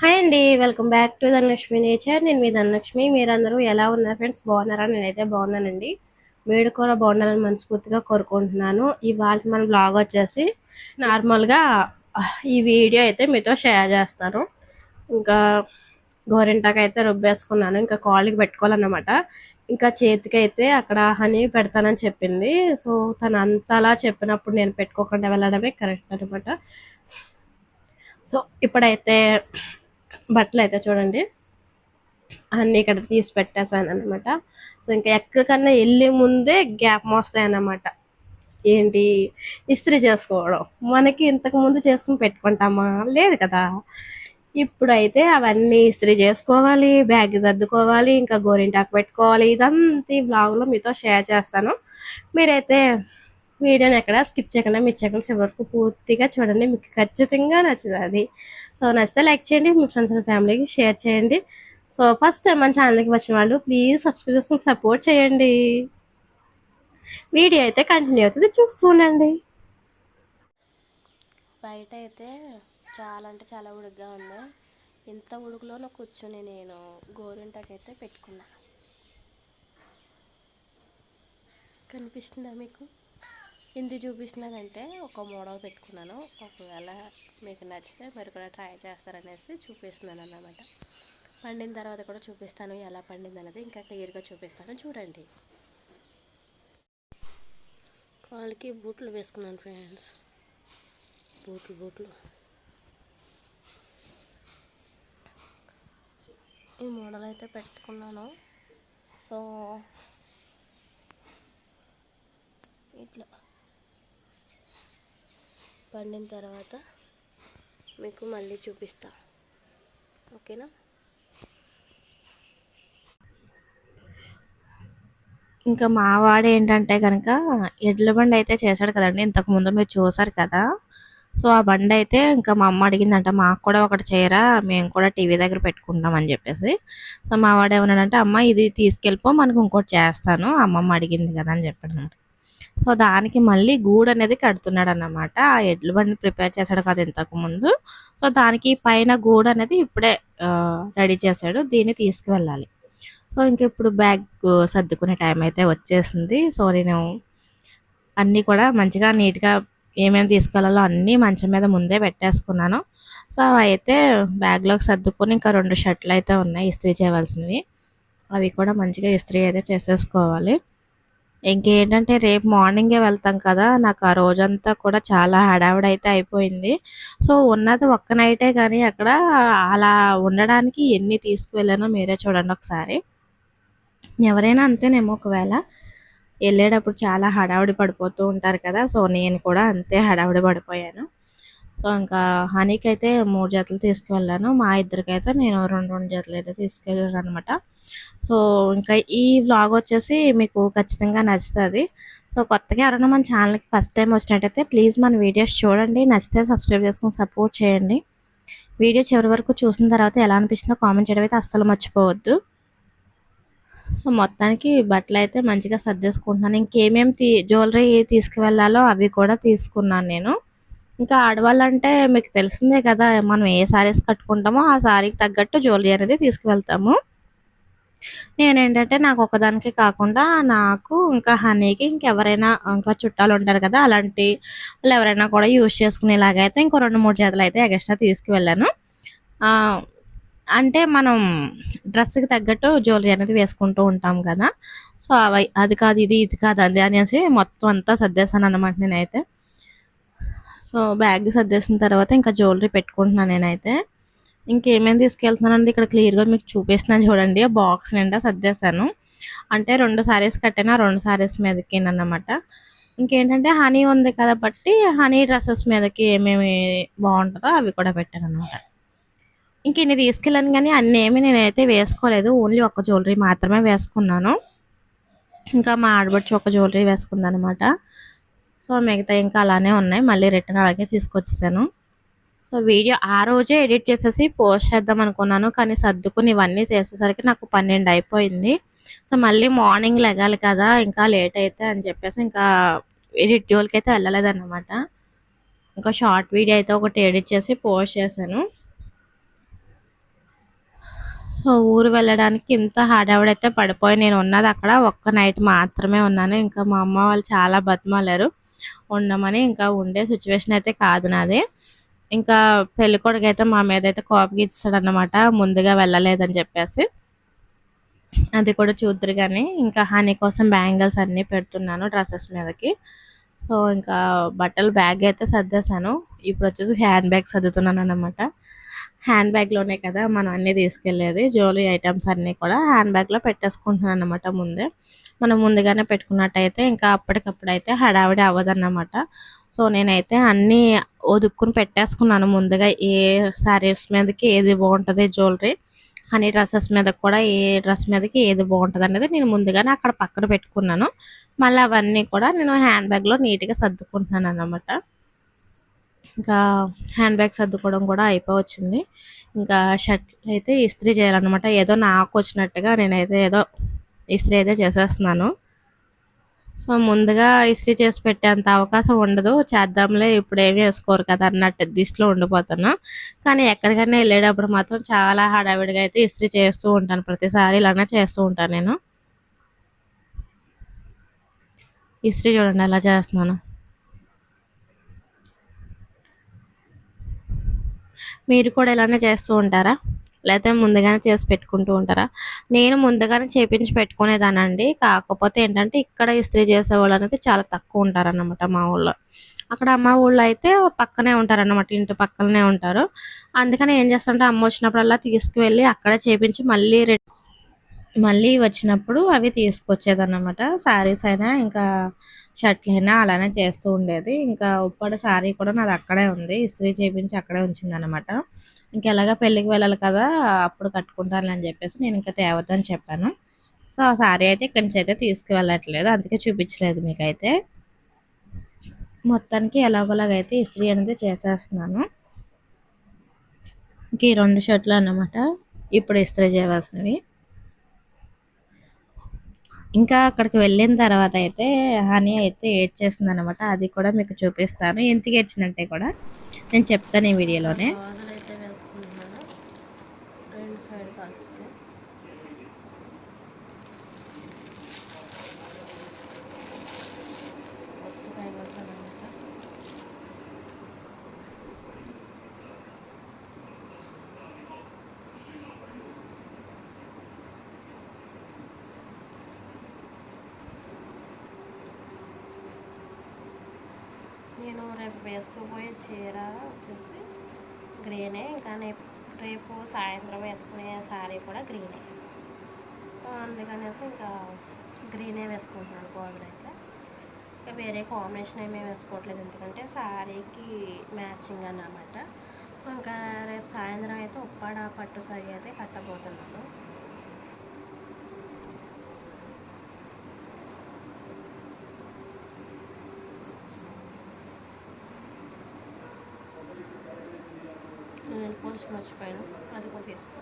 Hi అండి welcome back to Dhanalakshmi nature. నేను మీ ధనలక్ష్మి. మీరందరూ ఎలా ఉన్నారు ఫ్రెండ్స్? బాగున్నారా? నేనైతే బాగున్నానండి. మీరు కూడా బాగుండాలని మనస్ఫూర్తిగా కోరుకుంటున్నాను. ఇవాళ మన బ్లాగ్ వచ్చేసి నార్మల్గా ఈ వీడియో అయితే మీతో షేర్ చేస్తాను. ఇంకా గోరింటాకు అయితే రుబ్బేసుకున్నాను. ఇంకా కాళ్ళకి పెట్టుకోవాలన్నమాట. ఇంకా చేతికి అయితే అక్కడ హనీ పెడతానని చెప్పింది. సో తను అంతలా చెప్పినప్పుడు నేను పెట్టుకోకుండా వెళ్ళడమే కరెక్ట్ అనమాట సో ఇప్పుడైతే బట్టలు అయితే చూడండి. అన్నీ ఇక్కడ తీసి పెట్టేశాను అనమాట సో ఇంకా ఎక్కడికన్నా వెళ్ళే ముందే గ్యాప్ మోస్తాయి ఏంటి? ఇస్త్రీ చేసుకోవడం. మనకి ఇంతకు ముందు చేసుకుని పెట్టుకుంటామా? లేదు కదా. ఇప్పుడైతే అవన్నీ ఇస్త్రీ చేసుకోవాలి బ్యాగ్ సర్దుకోవాలి ఇంకా గోరింటాకు పెట్టుకోవాలి. ఇదంతా ఈ బ్లాగ్లో మీతో షేర్ చేస్తాను. మీరైతే వీడియోని ఎక్కడ స్కిప్ చేయకుండా మీ సెకండ్స్ వరకు పూర్తిగా చూడండి. మీకు ఖచ్చితంగా నచ్చుతుంది. సో నచ్చితే లైక్ చేయండి. మీ ఫ్రెండ్స్ అండ్ ఫ్యామిలీకి షేర్ చేయండి. సో ఫస్ట్ టైం మన ఛానల్కి వచ్చిన వాళ్ళు ప్లీజ్ సబ్స్క్రైబ్ చేసుకుని సపోర్ట్ చేయండి. వీడియో అయితే కంటిన్యూ అవుతుంది. చూస్తూ ఉండండి. బయట అయితే చాలా అంటే చాలా ఉడుగ్గా ఉంది. ఇంత ఉడుకులోనూ కూర్చొని నేను గోరింటకైతే పెట్టుకున్నా. కనిపిస్తుందా మీకు? ఎందుకు చూపిస్తున్నానంటే ఒక మోడల్ పెట్టుకున్నాను. ఒకవేళ మీకు నచ్చితే మీరు కూడా ట్రై చేస్తారనేసి చూపిస్తున్నాను అన్నమాట. పండిన తర్వాత కూడా చూపిస్తాను ఎలా పండింది అనేది ఇంకా క్లియర్గా చూపిస్తాను. చూడండి. కాళ్ళకి బూట్లు వేసుకున్నాను ఫ్రెండ్స్. బూట్లు బూట్లు. ఈ మోడల్ అయితే పెట్టుకున్నాను. సో ఇట్లా. పండిన తర్వాత మీకు మళ్ళీ చూపిస్తా. ఓకేనా? ఇంకా మా వాడు ఏంటంటే కనుక ఎడ్ల బండి అయితే చేశాడు కదండి ఇంతకుముందు మీరు చూసారు కదా. సో ఆ బండి అయితే ఇంకా మా అమ్మ అడిగిందంట మాకు కూడా ఒకటి చేయరా మేము కూడా టీవీ దగ్గర పెట్టుకుంటాం అని చెప్పేసి. సో మా వాడు ఏమన్నాడంటే అమ్మ ఇది తీసుకెళ్ళిపో మనకు ఇంకోటి చేస్తాను అమ్మమ్మ అడిగింది కదా అని చెప్పాడు సో దానికి మళ్ళీ గూడు అనేది కడుతున్నాడు అన్నమాట ఆ ఎడ్ల బండి ప్రిపేర్ చేశాడు కదా ఇంతకు ముందు. సో దానికి పైన గూడు అనేది ఇప్పుడే రెడీ చేశాడు. దీన్ని తీసుకువెళ్ళాలి. సో ఇంక ఇప్పుడు బ్యాగ్ సర్దుకునే టైం అయితే వచ్చేసింది. సో నేను అన్నీ కూడా మంచిగా నీట్గా ఏమేమి తీసుకెళ్ళాలో అన్నీ మంచం మీద ముందే పెట్టేసుకున్నాను. సో అయితే బ్యాగ్లోకి సర్దుకొని ఇంకా రెండు షర్ట్లు అయితే ఉన్నాయి ఇస్త్రీ చేయవలసినవి. అవి కూడా మంచిగా ఇస్త్రీ అయితే చేసేసుకోవాలి. ఇంకేంటంటే రేపు మార్నింగే వెళ్తాం కదా నాకు ఆ రోజంతా కూడా చాలా హడావిడైతే అయిపోయింది. సో ఉన్నది ఒక్క నైటే కానీ అక్కడ అలా ఉండడానికి ఎన్ని తీసుకువెళ్ళానో మీరే చూడండి ఒకసారి. ఎవరైనా అంతేనేమో ఒకవేళ వెళ్ళేటప్పుడు చాలా హడావిడి పడిపోతూ ఉంటారు కదా సో నేను కూడా అంతే హడావిడి పడిపోయాను. సో ఇంకా హనీకి అయితే మూడు జతలు తీసుకువెళ్ళాను. మా ఇద్దరికైతే నేను రెండు రెండు జతలు అయితే తీసుకెళ్ళాను అనమాట సో ఇంకా ఈ వ్లాగ్ వచ్చేసి మీకు ఖచ్చితంగా నచ్చుతుంది. సో కొత్తగా ఎవరైనా మన ఛానల్కి ఫస్ట్ టైం వచ్చినట్టయితే ప్లీజ్ మన వీడియోస్ చూడండి. నచ్చితే సబ్స్క్రైబ్ చేసుకుని సపోర్ట్ చేయండి. వీడియో చివరి వరకు చూసిన తర్వాత ఎలా అనిపిస్తుందో కామెంట్ చేయడం అయితే అస్సలు మర్చిపోవద్దు. సో మొత్తానికి బట్టలు అయితే మంచిగా సర్దేసుకుంటున్నాను ఇంకేమేమి తీ జ్యువెలరీ తీసుకువెళ్ళాలో అవి కూడా తీసుకున్నాను నేను. ఇంకా ఆడవాళ్ళంటే మీకు తెలిసిందే కదా మనం ఏ శారీస్ కట్టుకుంటామో ఆ శారీకి తగ్గట్టు జ్యువెలరీ అనేది తీసుకువెళ్తాము. నేనేంటంటే నాకు ఒకదానికి కాకుండా నాకు ఇంకా హనీకి ఇంకెవరైనా ఇంకా చుట్టాలు ఉంటారు కదా అలాంటి వాళ్ళు ఎవరైనా కూడా యూజ్ చేసుకునేలాగైతే ఇంకో రెండు మూడు జతలు అయితే ఎక్స్ట్రా తీసుకువెళ్ళాను. అంటే మనం డ్రెస్కి తగ్గట్టు జ్యువెలరీ అనేది వేసుకుంటూ ఉంటాం కదా. సో అవి అది కాదు ఇది ఇది కాదు అది అనేసి మొత్తం అంతా సర్దేశాను అనమాట నేనైతే. సో బ్యాగ్ సర్దేసిన తర్వాత ఇంకా జ్యువెలరీ పెట్టుకుంటున్నాను నేనైతే. ఇంకేమేమి తీసుకెళ్తున్నానండి? ఇక్కడ క్లియర్గా మీకు చూపిస్తున్నాను చూడండి. ఆ బాక్స్ నిండా సర్దేశాను. అంటే రెండు సారీస్ కట్టిన. రెండు సారీస్ మీదకి అన్నమాట ఇంకేంటంటే హనీ ఉంది కాబట్టి హనీ డ్రెస్సెస్ మీదకి ఏమేమి బాగుంటుందో అవి కూడా పెట్టాను అనమాట ఇంక ఇన్ని తీసుకెళ్ళాను కానీ అన్నీ ఏమి నేనైతే వేసుకోలేదు. ఓన్లీ ఒక జ్యువెలరీ మాత్రమే వేసుకున్నాను. ఇంకా మా ఆడబడిచి ఒక జ్యువెలరీ వేసుకుందనమాట సో మిగతా ఇంకా అలానే ఉన్నాయి. మళ్ళీ రిటర్న్ అలాగే తీసుకొచ్చేసాను. సో వీడియో ఆ రోజే ఎడిట్ చేసేసి పోస్ట్ చేద్దాం అనుకున్నాను కానీ సర్దుకుని ఇవన్నీ చేసేసరికి నాకు పన్నెండు అయిపోయింది. సో మళ్ళీ మార్నింగ్ లెగాలి కదా ఇంకా లేట్ అయితే అని చెప్పేసి ఇంకా ఎడిట్ జోలికి అయితే వెళ్ళలేదన్నమాట. ఇంకా షార్ట్ వీడియో అయితే ఒకటి ఎడిట్ చేసి పోస్ట్ చేశాను. సో ఊరు వెళ్ళడానికి ఇంత హడావిడైతే పడిపోయి నేను ఉన్నది అక్కడ ఒక్క నైట్ మాత్రమే ఉన్నాను. ఇంకా మా అమ్మ వాళ్ళు చాలా బతిమాలారు. ఉండమని ఇంకా ఉండే సిచ్యువేషన్ అయితే కాదు నాది. ఇంకా పెళ్ళి కొడుకైతే మా మీద అయితే కోపగిస్తాడు అన్నమాట ముందుగా వెళ్ళలేదని చెప్పేసి. అది కూడా చూద్దరు కానీ ఇంకా హనీ కోసం బ్యాంగిల్స్ అన్నీ పెడుతున్నాను డ్రెస్సెస్ మీదకి. సో ఇంకా బట్టలు బ్యాగ్ అయితే సర్దేశాను. ఇప్పుడు వచ్చేసి హ్యాండ్ బ్యాగ్ సర్దుతున్నాను అనమాట హ్యాండ్ బ్యాగ్లోనే కదా మనం అన్నీ తీసుకెళ్ళేది జ్యువెలరీ ఐటమ్స్ అన్నీ కూడా హ్యాండ్ బ్యాగ్లో పెట్టేసుకుంటున్నాను అనమాట ముందే. మనం ముందుగానే పెట్టుకున్నట్టయితే ఇంకా అప్పటికప్పుడు అయితే హడావిడి అవ్వదన్నమాట. సో నేనైతే అన్నీ ఒదుక్కుని పెట్టేసుకున్నాను ముందుగా. ఏ శారీస్ మీదకి ఏది బాగుంటుంది జ్యువెలరీ హనీ డ్రెస్సెస్ మీద కూడా ఏ డ్రెస్ మీదకి ఏది బాగుంటుంది అనేది నేను ముందుగానే అక్కడ పక్కన పెట్టుకున్నాను. మళ్ళీ అవన్నీ కూడా నేను హ్యాండ్ బ్యాగ్లో నీట్గా సర్దుకుంటున్నాను అన్నమాట. ఇంకా హ్యాండ్ బ్యాగ్ సర్దుకోవడం కూడా అయిపోవచ్చింది. ఇంకా షర్ట్ అయితే ఇస్త్రీ చేయాలన్నమాట. ఏదో నాకు వచ్చినట్టుగా నేనైతే ఏదో ఇస్త్రీ అయితే చేసేస్తున్నాను. సో ముందుగా ఇస్త్రీ చేసి పెట్టేంత అవకాశం ఉండదు. చేద్దాంలే ఇప్పుడు ఏమీ వేసుకోరు కదా అన్నట్టు దిష్టిలో ఉండిపోతున్నా కానీ ఎక్కడికైనా వెళ్ళేటప్పుడు మాత్రం చాలా హడావిడిగా అయితే ఇస్త్రీ చేస్తూ ఉంటాను. ప్రతిసారి ఇలానే చేస్తూ ఉంటాను నేను. ఇస్త్రీ చూడండి ఎలా చేస్తున్నాను. మీరు కూడా ఇలానే చేస్తూ ఉంటారా? లేకపోతే ముందుగానే చేసి పెట్టుకుంటూ ఉంటారా? నేను ముందుగానే చేపించి పెట్టుకునేదానండి. కాకపోతే ఏంటంటే ఇక్కడ ఇస్త్రీ చేసేవాళ్ళు అనేది చాలా తక్కువ ఉంటారన్నమాట మా ఊళ్ళో. అక్కడ అమ్మ ఊళ్ళో అయితే పక్కనే ఉంటారన్నమాట ఇంటి పక్కనే ఉంటారు. అందుకని ఏం చేస్తారంటే అమ్మ వచ్చినప్పుడల్లా తీసుకువెళ్ళి అక్కడే చేపించి మళ్ళీ మళ్ళీ వచ్చినప్పుడు అవి తీసుకొచ్చేదన్నమాట. శారీస్ అయినా ఇంకా షర్ట్లైనా అలానే చేస్తూ ఉండేది. ఇంకా ఉప్పడ శారీ కూడా నాది అక్కడే ఉంది. ఇస్త్రీ చేయించి అక్కడే ఉంచిందనమాట ఇంకా పెళ్ళికి వెళ్ళాలి కదా అప్పుడు కట్టుకుంటాను అని చెప్పేసి నేను ఇంకా తేవద్దని చెప్పాను. సో ఆ శారీ అయితే ఇక్కడి నుంచి అయితే తీసుకువెళ్ళట్లేదు. అందుకే చూపించలేదు మీకైతే. మొత్తానికి ఎలాగోలాగైతే ఇస్త్రీ అనేది చేసేస్తున్నాను. ఇంక ఈ రెండు షర్ట్లు అన్నమాట. ఇప్పుడు ఇస్త్రీ చేయవలసినవి. ఇంకా అక్కడికి వెళ్ళిన తర్వాత అయితే హనీ అయితే ఏడ్చేస్తుంది అనమాట అది కూడా మీకు చూపిస్తాను. ఎందుకు ఏడ్చిందంటే కూడా నేను చెప్తాను ఈ వీడియోలోనే నేను రేపు వేసుకోబోయే చీర వచ్చేసి గ్రీనే ఇంకా రేపు సాయంత్రం వేసుకునే శారీ కూడా గ్రీనే అందుకనేసి ఇంకా గ్రీనే వేసుకుంటున్నాను గోల్డ్ అయితే. ఇంకా వేరే కాంబినేషన్ ఏమీ వేసుకోవట్లేదు. ఎందుకంటే శారీకి మ్యాచింగ్ అన్నమాట. సో ఇంకా రేపు సాయంత్రం అయితే ఉప్పాడ పట్టు సారీ అయితే కట్టబోతున్నాను. పోలీస్ మర్చిపోయాను. అది కూడా తీసుకో.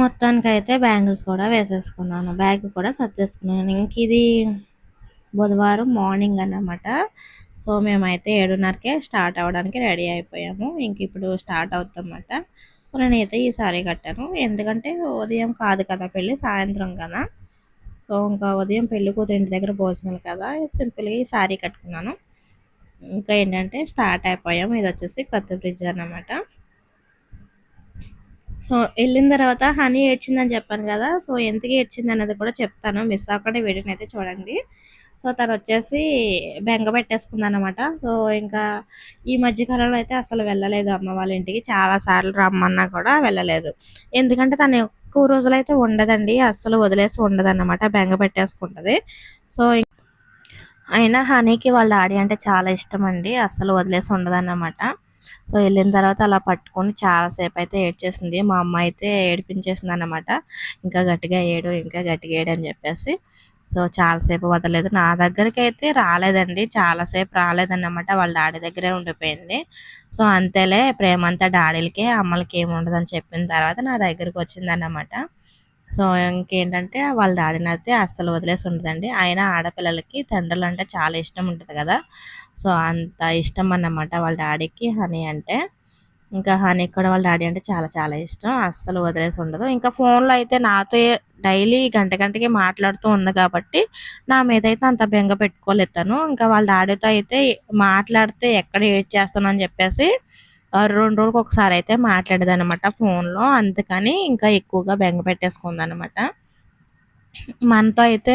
మొత్తానికైతే మొత్తానికి అయితే బ్యాంగిల్స్ కూడా వేసేసుకున్నాను. బ్యాగ్ కూడా సర్దేసుకున్నాను. ఇంక ఇది బుధవారం మార్నింగ్ అన్నమాట. సో మేమైతే ఏడున్నరకే స్టార్ట్ అవ్వడానికి రెడీ అయిపోయాము. ఇంక ఇప్పుడు స్టార్ట్ అవుతామన్నమాట. సో నేనైతే ఈ సారీ కట్టాను. ఎందుకంటే ఉదయం కాదు కదా పెళ్ళి సాయంత్రం కదా. సో ఇంకా ఉదయం పెళ్ళి కూతురింటి దగ్గర భోజనాలు కదా. సింపుల్గా ఈ సారీ కట్టుకున్నాను. ఇంకా ఏంటంటే స్టార్ట్ అయిపోయాము. ఇది వచ్చేసి కొత్త బ్రిడ్జ్ అన్నమాట. సో వెళ్ళిన తర్వాత హనీ ఏడ్చిందని చెప్పాను కదా. సో ఎందుకు ఏడ్చింది అనేది కూడా చెప్తాను. మిస్ అవ్వకుండా వీడియోని అయితే చూడండి. సో తను వచ్చేసి బెంగ పెట్టేసుకుంది అనమాట సో ఇంకా ఈ మధ్యకాలంలో అయితే అసలు వెళ్ళలేదు అమ్మ వాళ్ళ ఇంటికి. చాలా సార్లు రమ్మన్నా కూడా వెళ్ళలేదు. ఎందుకంటే తను ఎక్కువ రోజులైతే ఉండదండి. అస్సలు వదిలేసి ఉండదు అనమాట బెంగ పెట్టేసుకుంటుంది. సో అయినా హనీకి వాళ్ళ డాడీ అంటే చాలా ఇష్టం అండి అస్సలు వదిలేసి ఉండదన్నమాట. సో వెళ్ళిన తర్వాత అలా పట్టుకొని చాలాసేపు అయితే ఏడ్చేసింది. మా అమ్మ అయితే ఏడిపించేసింది అనమాట ఇంకా గట్టిగా ఏడు ఇంకా గట్టిగా ఏడు అని చెప్పేసి. సో చాలాసేపు వదలలేదు. నా దగ్గరికి అయితే రాలేదండి చాలాసేపు రాలేదన్నమాట. వాళ్ళ డాడీ దగ్గరే ఉండిపోయింది. సో అంతేలే ప్రేమ అంతా అమ్మలకి ఏమి ఉండదని చెప్పిన తర్వాత నా దగ్గరికి వచ్చిందన్నమాట. సో ఇంకేంటంటే వాళ్ళ డాడీని అయితే అస్సలు వదిలేసి ఉండదండి. ఆయన ఆడపిల్లలకి తండ్రులు అంటే చాలా ఇష్టం ఉంటుంది కదా. సో అంత ఇష్టం అన్నమాట వాళ్ళ డాడీకి హనీ అంటే. ఇంకా హనీ కూడా వాళ్ళ డాడీ అంటే చాలా చాలా ఇష్టం. అస్సలు వదిలేసి ఉండదు. ఇంకా ఫోన్లో అయితే నాతో డైలీ గంట గంటకి మాట్లాడుతూ ఉంది కాబట్టి నా మీద అయితే అంత బెంగ పెట్టుకోలేదు తను ఇంకా వాళ్ళ డాడీతో అయితే మాట్లాడితే ఎక్కడ ఏడ్ చేస్తానని చెప్పేసి రెండు రోజులకు ఒకసారి అయితే మాట్లాడేది అనమాట ఫోన్లో. అందుకని ఇంకా ఎక్కువగా బెంగ పెట్టేసుకుంది అనమాట మనతో అయితే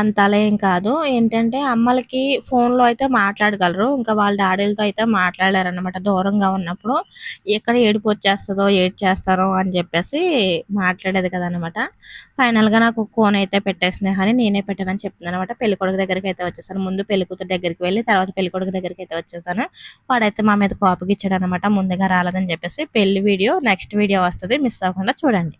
అంతలా ఏం కాదు. ఏంటంటే అమ్మలకి ఫోన్లో అయితే మాట్లాడగలరు. ఇంకా వాళ్ళ డాడీలతో అయితే మాట్లాడారనమాట దూరంగా ఉన్నప్పుడు. ఎక్కడ ఏడుపు వచ్చేస్తుందో ఏడు చేస్తారో అని చెప్పేసి మాట్లాడేది కదనమాట ఫైనల్గా నాకు కోన్ అయితే పెట్టేసింది అని నేనే పెట్టానని చెప్పింది అనమాట పెళ్ళికొడుకు దగ్గరికి అయితే వచ్చేసాను. ముందు పెళ్ళికూతురు దగ్గరికి వెళ్ళి తర్వాత పెళ్ళికొడుకు దగ్గరికి అయితే వచ్చేసాను. వాడైతే మా మీద కాపుకి ఇచ్చాడు అనమాట ముందుగా రాలేదని చెప్పేసి పెళ్ళి వీడియో నెక్స్ట్ వీడియో వస్తుంది. మిస్ అవ్వకుండా చూడండి.